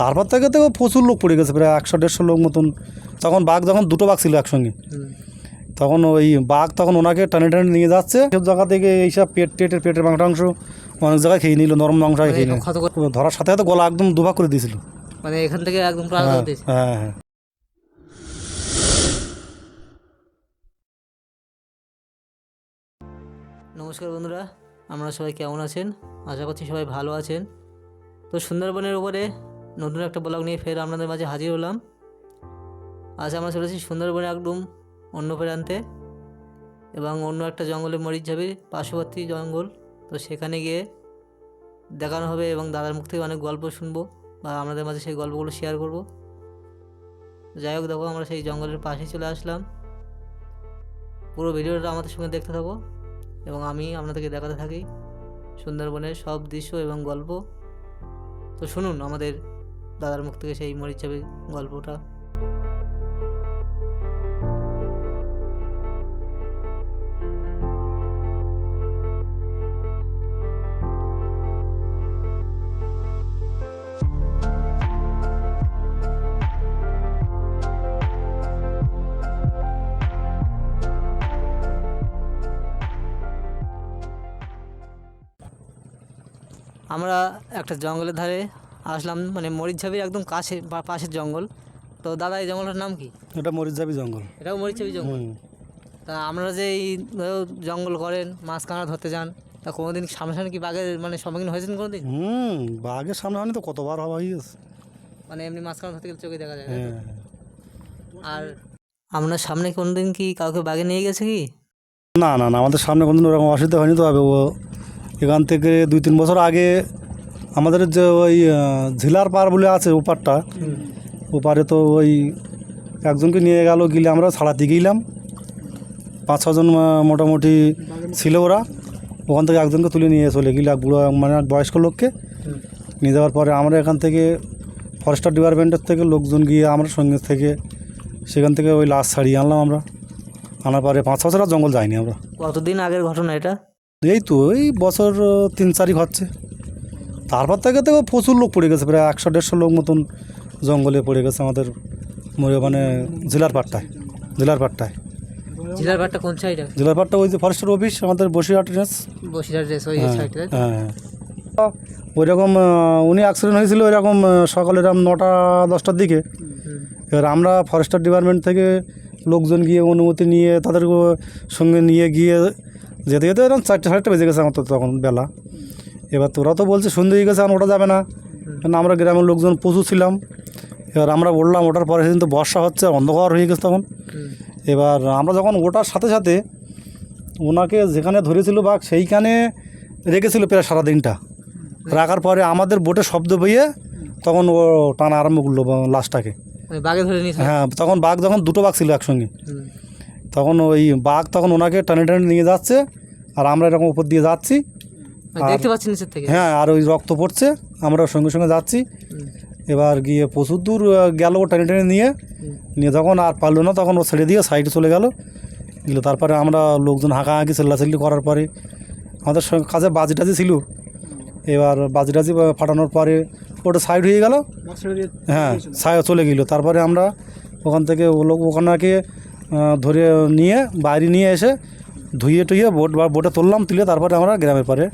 তারপর থেকে তো প্রচুর লোক পড়ে গেছে প্রায় একশো দেড়শো লোক মতন। তখন বাঘ যখন দুটো বাঘ ছিল একসঙ্গে। তখন ওই বাঘ তখন ওনাকে টানে টানে নিয়ে যাচ্ছে। সব জায়গা থেকে এইসব পেট টেটের পেটের মাংসাংশ অনেক জায়গায় খেয়ে নিল নরম মাংস মানে খেয়ে নিল ধরার সাথে সাথে গলা একদম দুভাগ করে দিয়েছিল। মানে এখান থেকে একদম হ্যাঁ হ্যাঁ হ্যাঁ। নমস্কার বন্ধুরা আমরা সবাই কেমন আছেন? আশা করছি সবাই ভালো আছেন। তো সুন্দরবনের উপরে নতুন একটা ব্লগ নিয়ে ফের আপনাদের মাঝে হাজির হলাম। আজ আমরা চলেছি সুন্দরবনে একদম অন্য প্রান্তে এবং অন্য একটা জঙ্গলে মরিচঝাবির পার্শ্ববর্তী জঙ্গল। তো সেখানে গিয়ে দেখানো হবে এবং দাদার মুখ থেকে অনেক গল্প শুনব বা আপনাদের মাঝে সেই গল্পগুলো শেয়ার করব। যাই হোক, দেখো, আমরা সেই জঙ্গলের পাশে চলে আসলাম। পুরো ভিডিওটা আমাদের সঙ্গে দেখতে থাকো এবং আমি আপনাদেরকে দেখাতে থাকি সুন্দরবনের সব দৃশ্য এবং গল্প। তো শুনুন আমাদের দাদার মুখ থেকে সেই মরিচ মরিচাবি গল্পটা। আমরা একটা জঙ্গলের ধারে আসলাম মানে মরিচঝাবির একদম কাছে পাশের জঙ্গল। তো দাদা এই জঙ্গলটার নাম কি? এটা মরিচঝাপি জঙ্গল। এটাও মরিচঝাবি জঙ্গল? তা আপনারা যে এই জঙ্গল করেন মাছ কাঁকড়া ধরতে যান তা কোনোদিন সামনাসামনি কি বাঘের মানে সম্মুখীন হয়েছেন কোনোদিন? হুম বাঘের সামনে হয়নি তো কতবার হওয়া হয়েছে। মানে এমনি মাছ কাঁকড়া ধরতে গেলে চোখে দেখা যায় হ্যাঁ। আর আপনার সামনে কোনোদিন কি কাউকে বাঘে নিয়ে গেছে কি? না না না আমাদের সামনে কোনোদিন ওরকম অসুবিধা হয়নি তো হবে ও এখান থেকে দুই তিন বছর আগে আমাদের যে ওই ঝিলার পার বলে আছে ওপারটা ওপারে তো ওই একজনকে নিয়ে গেল গিলে আমরা ছাড়াতে গেলাম। পাঁচ ছজন মোটামুটি ছিল ওরা। ওখান থেকে একজনকে তুলে নিয়ে চলে গেলে এক বুড়ো মানে এক বয়স্ক লোককে। নিয়ে যাওয়ার পরে আমরা এখান থেকে ফরেস্টার ডিপার্টমেন্টের থেকে লোকজন গিয়ে আমরা সঙ্গে থেকে সেখান থেকে ওই লাশ ছাড়িয়ে আনলাম আমরা। আনার পরে পাঁচ বছর আর জঙ্গল যাইনি আমরা। কতদিন আগের ঘটনা এটা? এই তো এই বছর তিন চারিক হচ্ছে। তারপর থেকে তো প্রচুর লোক পড়ে গেছে প্রায় একশো দেড়শো লোক মতন জঙ্গলে পড়ে গেছে আমাদের মানে জেলার পাট্টায় জেলার পাট্টায় জেলার বাড়টা কোন সাইডে জেলার পাট্টা ওই যে ফরেস্টার অফিস আমাদের বসিরহাট রেঞ্জ বসিরহাট রেস ওই সাইডে হ্যাঁ। ওই রকম উনি অ্যাক্সিডেন্ট হয়েছিল ওইরকম সকালে এরকম নটা দশটার দিকে। এবার আমরা ফরেস্টার ডিপার্টমেন্ট থেকে লোকজন গিয়ে অনুমতি নিয়ে তাদের সঙ্গে নিয়ে গিয়ে যেতে যেতে এরকম চারটে সাড়ে বেজে গেছে আমার তো তখন বেলা। এবার তোরা তো বলছে সন্ধে হয়ে গেছে এখন ওটা যাবে না। কারণ আমরা গ্রামের লোকজন প্রচুর ছিলাম। এবার আমরা বললাম ওটার পরে সেদিন তো বর্ষা হচ্ছে অন্ধকার হয়ে গেছে তখন। এবার আমরা যখন ওটার সাথে সাথে ওনাকে যেখানে ধরেছিল বাঘ সেইখানে রেখেছিল প্রায় সারাদিনটা। রাখার পরে আমাদের বোটে শব্দ পেয়ে তখন ও টানা আরম্ভ করল লাশটাকে। মানে বাঘে হ্যাঁ তখন বাঘ যখন দুটো বাঘ ছিল একসঙ্গে। তখন ওই বাঘ তখন ওনাকে টানে টানে নিয়ে যাচ্ছে আর আমরা এরকম উপর দিয়ে যাচ্ছি। দেখতে পাচ্ছি নিচের থেকে। হ্যাঁ আর ওই রক্ত পড়ছে আমরা সঙ্গে সঙ্গে যাচ্ছি। এবার গিয়ে প্রচুর দূর গেল ও টেনে টেনে নিয়ে। নিয়ে যখন আর পারল না তখন ও ছেড়ে দিয়ে সাইডে চলে গেল। গেলো তারপরে আমরা লোকজন হাঁকাহাঁকি চিল্লাচিল্লি করার পরে আমাদের সঙ্গে কাছে বাজি টাজি ছিল এবার বাজি টাজি ফাটানোর পরে ওটা সাইড হয়ে গেল। হ্যাঁ সাই চলে গেল। তারপরে আমরা ওখান থেকে ও লোক ওখানকে ধরে নিয়ে বাইরে নিয়ে এসে ধুয়ে টুয়ে বোট বা বোটে তুললাম তুলে তারপরে আমরা গ্রামের পরে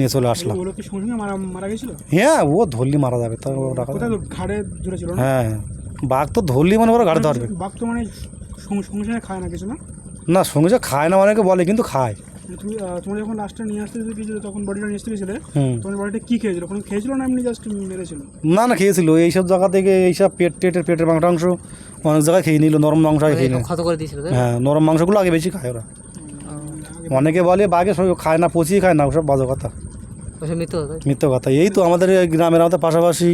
নিয়ে চলে আসলাম। ওগুলো কি সঙ্গে সঙ্গে মারা মারা গেছিল? হ্যাঁ ও ধরলি মারা যাবে তা ও রাখা কোথায় তো ঘাড়ে জুড়ে ছিল না? হ্যাঁ হ্যাঁ। বাঘ তো ধরলি মানে ওরা গাড়ি ধরবে। বাঘ তো মানে সঙ্গে সঙ্গে সঙ্গে খায় না কিছু না? না সঙ্গে যে খায় না অনেকে বলে কিন্তু খায়। মানে তুমি তোমরা যখন লাস্টটা নিয়ে আসতে গিয়েছিল তখন বডিটা নিয়ে আসতে গেছিলে তোমার বডিটা কি খেয়েছিল? ওখানে খেয়েছিল না এমনি জাস্ট মেরেছিল? না না খেয়েছিল। এইসব জায়গা থেকে এইসব পেট টেটের পেটের মাংসাংশ অনেক জায়গায় খেয়ে নিল নরম মাংস আগে খেয়ে নিল। ক্ষত করে দিয়েছিল হ্যাঁ নরম মাংসগুলো আগে বেশি খায় ওরা। অনেকে বলে বাঘে সব খায় না পচিয়ে খায় না ওসব বাজে কথা। মিথ্যে কথা। এই তো আমাদের এই গ্রামের আমাদের পাশাপাশি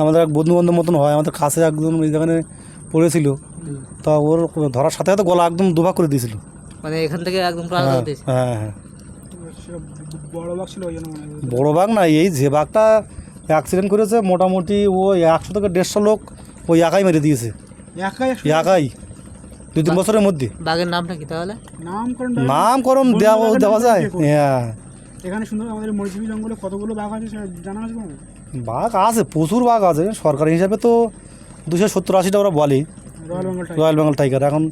আমাদের এক বন্ধু বান্ধব মতন হয়। আমাদের কাছে একজন যেখানে পড়েছিল তা ওর ধরার সাথে সাথে গলা একদম দুভাগ করে দিয়েছিল। মানে এখান থেকে একদম হ্যাঁ হ্যাঁ হ্যাঁ। বড় বাঘ না এই যে বাঘটা অ্যাক্সিডেন্ট করেছে মোটামুটি ও একশো থেকে দেড়শো লোক ওই একাই মেরে দিয়েছে। একাই দুই তিন বছরের মধ্যে। বাঘের নামটা কি তাহলে? নামকরণ নামকরণ দেওয়া দেওয়া যায়। হ্যাঁ। এখানে সুন্দর আমাদের মরিচিবি জঙ্গলে কতগুলো বাঘ আছে সেটা জানা আছে তোমার বাঘ আছে প্রচুর বাঘ আছে। সরকারি হিসাবে তো দুশো সত্তর আশিটা ওরা বলে। Royal Bengal tiger royal Bengal tiger এখন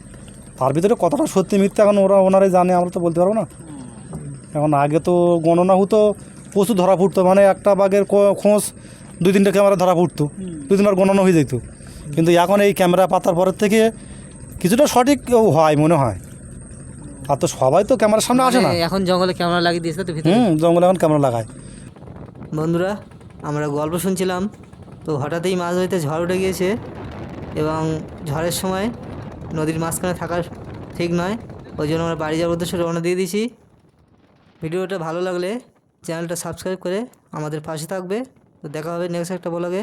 তার ভিতরে কতটা সত্যি মিথ্যে এখন ওরা ওনারাই জানে আমরা তো বলতে পারব না। এখন আগে তো গণনা হতো প্রচুর ধরা পড়তো মানে একটা বাঘের খোঁজ দুই তিনটে ক্যামেরা ধরা পড়তো। দুই তিনবার গণনা হয়ে যেত। কিন্তু এখন এই ক্যামেরা পাতার পরের থেকে কিছুটা সঠিক হয় মনে হয়। আর তো সবাই তো ক্যামেরার সামনে আসে না। মানে এখন জঙ্গলে ক্যামেরা লাগিয়ে দিয়েছে তো ভিতরে। হুম জঙ্গলে এখন ক্যামেরা লাগায়। বন্ধুরা আমরা গল্প শুনছিলাম তো হঠাৎই মাছ ধরতে ঝড় উঠে গিয়েছে এবং ঝড়ের সময় নদীর মাঝখানে থাকা ঠিক নয় ওই জন্য আমরা বাড়ি যাওয়ার উদ্দেশ্যে রওনা দিয়ে দিয়েছি। ভিডিওটা ভালো লাগলে চ্যানেলটা সাবস্ক্রাইব করে আমাদের পাশে থাকবে। তো দেখা হবে নেক্সট একটা ব্লগে